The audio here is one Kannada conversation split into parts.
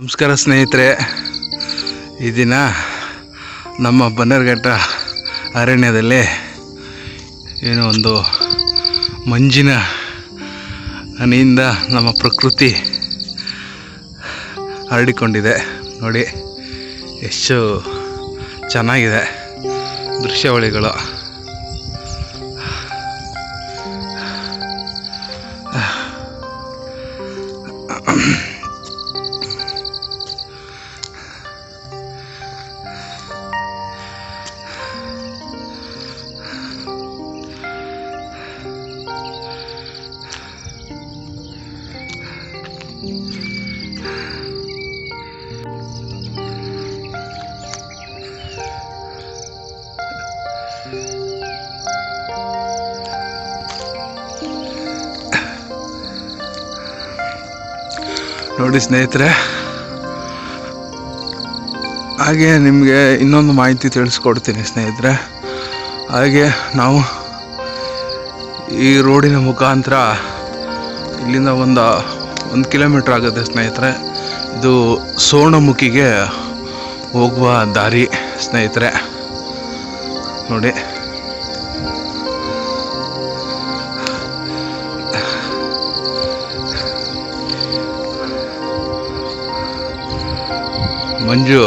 ನಮಸ್ಕಾರ ಸ್ನೇಹಿತರೆ. ಈ ದಿನ ನಮ್ಮ ಬನ್ನರ್ಘಟ್ಟ ಅರಣ್ಯದಲ್ಲಿ ಏನೋ ಒಂದು ಮಂಜಿನ ಹನಿಯಿಂದ ನಮ್ಮ ಪ್ರಕೃತಿ ಹರಡಿಕೊಂಡಿದೆ. ನೋಡಿ, ಎಷ್ಟು ಚೆನ್ನಾಗಿದೆ ದೃಶ್ಯಾವಳಿಗಳು. ನೋಡಿ ಸ್ನೇಹಿತರೆ, ಹಾಗೆ ನಿಮಗೆ ಇನ್ನೊಂದು ಮಾಹಿತಿ ತಿಳಿಸ್ಕೊಡ್ತೀನಿ ಸ್ನೇಹಿತರೆ. ಹಾಗೆ ನಾವು ಈ ರೋಡಿನ ಮುಖಾಂತರ ಇಲ್ಲಿಂದ ಒಂದು ಒಂದು ಕಿಲೋಮೀಟ್ರ್ ಆಗುತ್ತೆ ಸ್ನೇಹಿತರೆ. ಇದು ಸೋಣಮುಖಿಗೆ ಹೋಗುವ ದಾರಿ ಸ್ನೇಹಿತರೆ. ನೋಡಿ. ಮಂಜು,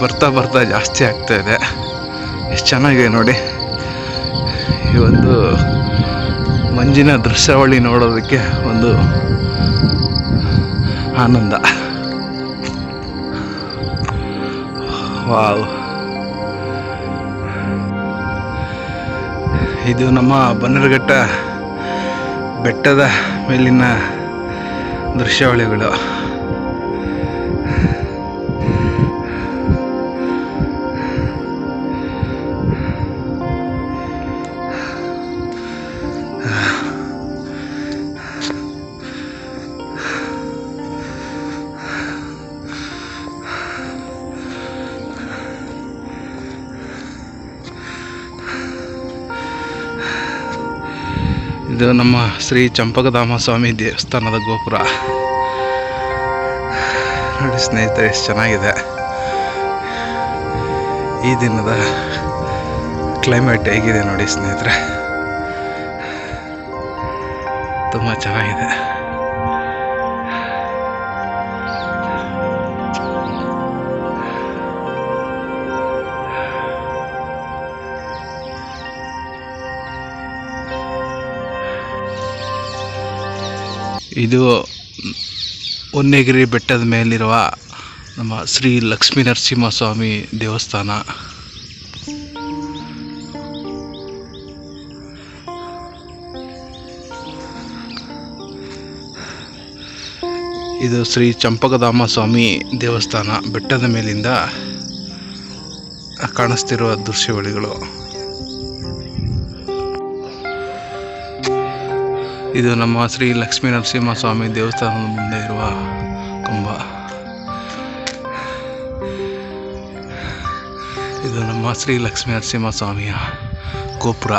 ಬರ್ತಾ ಬರ್ತಾ ಜಾಸ್ತಿ ಆಗ್ತಾ ಇದೆ. ಎಷ್ಟು ಚೆನ್ನಾಗಿದೆ ನೋಡಿ. ಈ ಒಂದು ಮಂಜಿನ ದೃಶ್ಯಾವಳಿ ನೋಡೋದಕ್ಕೆ ಒಂದು ಆನಂದ. ವಾವ್. ಇದು ನಮ್ಮ ಬನ್ನರಘಟ್ಟ ಬೆಟ್ಟದ ಮೇಲಿನ ದೃಶ್ಯಾವಳಿಗಳು. ಇದು ನಮ್ಮ ಶ್ರೀ ಚಂಪಕಧಾಮ ಸ್ವಾಮಿ ದೇವಸ್ಥಾನದ ಗೋಪುರ. ನೋಡಿ ಸ್ನೇಹಿತರೆ, ಎಷ್ಟು ಚೆನ್ನಾಗಿದೆ. ಈ ದಿನದ ಕ್ಲೈಮೇಟ್ ಹೇಗಿದೆ ನೋಡಿ ಸ್ನೇಹಿತರೆ. ತುಂಬ ಚೆನ್ನಾಗಿದೆ. ಇದು ಹೊನ್ನೆಗಿರಿ ಬೆಟ್ಟದ ಮೇಲಿರುವ ನಮ್ಮ ಶ್ರೀ ಲಕ್ಷ್ಮೀ ನರಸಿಂಹಸ್ವಾಮಿ ದೇವಸ್ಥಾನ. ಇದು ಶ್ರೀ ಚಂಪಕಧಾಮ ಸ್ವಾಮಿ ದೇವಸ್ಥಾನ. ಬೆಟ್ಟದ ಮೇಲಿಂದ ಕಾಣಿಸ್ತಿರುವ ದೃಶ್ಯಾವಳಿಗಳು. ಇದು ನಮ್ಮ ಶ್ರೀ ಲಕ್ಷ್ಮೀ ನರಸಿಂಹ ಸ್ವಾಮಿ ದೇವಸ್ಥಾನದ ಮುಂದೆ ಇರುವ ಕಂಬ. ಇದು ನಮ್ಮ ಶ್ರೀ ಲಕ್ಷ್ಮೀ ನರಸಿಂಹ ಸ್ವಾಮಿಯ ಗೋಪುರ.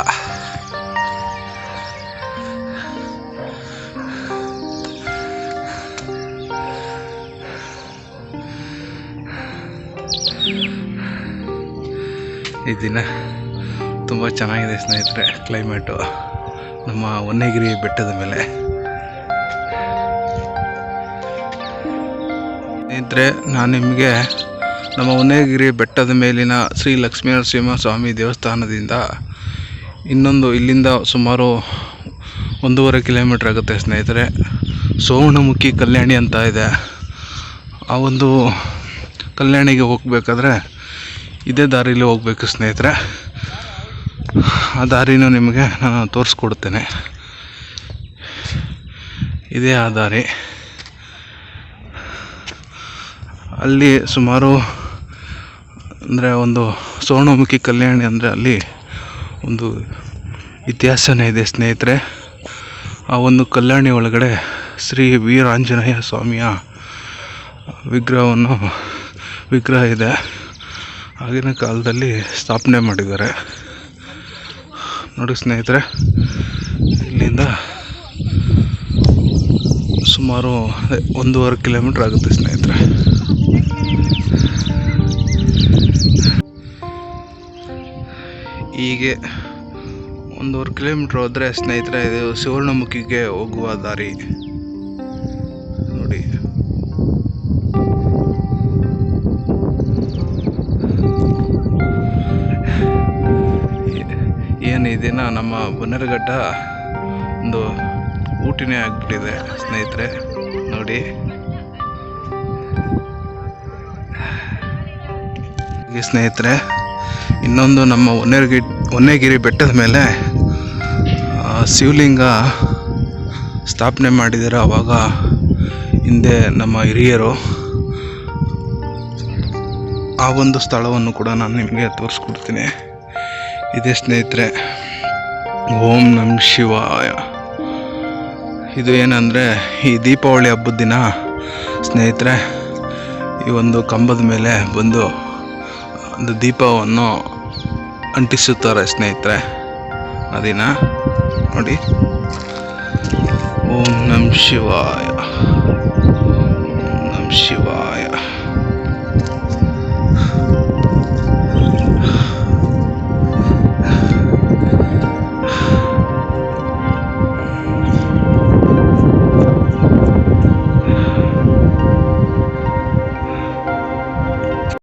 ಈ ದಿನ ತುಂಬ ಚೆನ್ನಾಗಿದೆ ಸ್ನೇಹಿತರೆ ಕ್ಲೈಮೇಟು ನಮ್ಮ ಹೊನ್ನೆಗಿರಿ ಬೆಟ್ಟದ ಮೇಲೆ. ಸ್ನೇಹಿತರೆ, ನಾನು ನಿಮಗೆ ನಮ್ಮ ಹೊನ್ನೆಗಿರಿ ಬೆಟ್ಟದ ಮೇಲಿನ ಶ್ರೀ ಲಕ್ಷ್ಮೀ ನರಸಿಂಹ ಸ್ವಾಮಿ ದೇವಸ್ಥಾನದಿಂದ ಇನ್ನೊಂದು ಇಲ್ಲಿಂದ ಸುಮಾರು ಒಂದೂವರೆ ಕಿಲೋಮೀಟ್ರ್ ಆಗುತ್ತೆ ಸ್ನೇಹಿತರೆ. ಸೋವಣಮುಖಿ ಕಲ್ಯಾಣಿ ಅಂತ ಇದೆ. ಆ ಒಂದು ಕಲ್ಯಾಣಿಗೆ ಹೋಗಬೇಕಾದ್ರೆ ಇದೇ ದಾರಿಲಿ ಹೋಗಬೇಕು ಸ್ನೇಹಿತರೆ. ಆ ದಾರಿನೂ ನಿಮಗೆ ನಾನು ತೋರಿಸ್ಕೊಡ್ತೇನೆ. ಇದೇ ಆ ದಾರಿ. ಅಲ್ಲಿ ಸುಮಾರು ಅಂದರೆ ಒಂದು ಸೋಣಮುಖಿ ಕಲ್ಯಾಣಿ ಅಂದರೆ ಅಲ್ಲಿ ಒಂದು ಇತಿಹಾಸನೇ ಇದೆ ಸ್ನೇಹಿತರೆ. ಆ ಒಂದು ಕಲ್ಯಾಣಿ ಒಳಗಡೆ ಶ್ರೀ ವೀರಾಂಜನೇಯ ಸ್ವಾಮಿಯ ವಿಗ್ರಹವನ್ನು, ವಿಗ್ರಹ ಇದೆ. ಆಗಿನ ಕಾಲದಲ್ಲಿ ಸ್ಥಾಪನೆ ಮಾಡಿದ್ದಾರೆ. ನೋಡಿ ಸ್ನೇಹಿತರೆ, ಇಲ್ಲಿಂದ ಸುಮಾರು ಒಂದೂವರೆ ಕಿಲೋಮೀಟ್ರ್ ಆಗುತ್ತೆ ಸ್ನೇಹಿತರೆ. ಹೀಗೆ ಒಂದೂವರೆ ಕಿಲೋಮೀಟ್ರ್ ಹೋದರೆ ಸ್ನೇಹಿತರೆ, ಇದು ಸುವರ್ಣಮುಖಿಗೆ ಹೋಗುವ ದಾರಿ. ಈ ದಿನ ನಮ್ಮ ಬನ್ನೇರುಘಟ್ಟ ಒಂದು ಊಟಿನೇ ಆಗಿಬಿಟ್ಟಿದೆ, ಸ್ನೇಹಿತರೆ. ನೋಡಿ. ಸ್ನೇಹಿತರೆ, ಇನ್ನೊಂದು ನಮ್ಮ ಹೊನ್ನೇರ್ಗಿ, ಹೊನ್ನೇಗಿರಿ ಬೆಟ್ಟದ ಮೇಲೆ ಶಿವಲಿಂಗ ಸ್ಥಾಪನೆ ಮಾಡಿದ್ದಾರೆ ಆವಾಗ ಹಿಂದೆ ನಮ್ಮ ಹಿರಿಯರು. ಆ ಒಂದು ಸ್ಥಳವನ್ನು ಕೂಡ ನಾನು ನಿಮಗೆ ತೋರಿಸ್ಕೊಡ್ತೀನಿ. ಇದೆ ಸ್ನೇಹಿತರೆ, ಓಂ ನಮ್ ಶಿವಾಯ. ಇದು ಏನಂದರೆ, ಈ ದೀಪಾವಳಿ ಹಬ್ಬದ ದಿನ ಸ್ನೇಹಿತರೆ, ಈ ಒಂದು ಕಂಬದ ಮೇಲೆ ಬಂದು ಒಂದು ದೀಪವನ್ನು ಅಂಟಿಸುತ್ತಾರೆ ಸ್ನೇಹಿತರೆ, ಆ ದಿನ. ನೋಡಿ. ಓಂ ನಮ್ ಶಿವಾಯ. ನಮ್ ಶಿವಾಯ.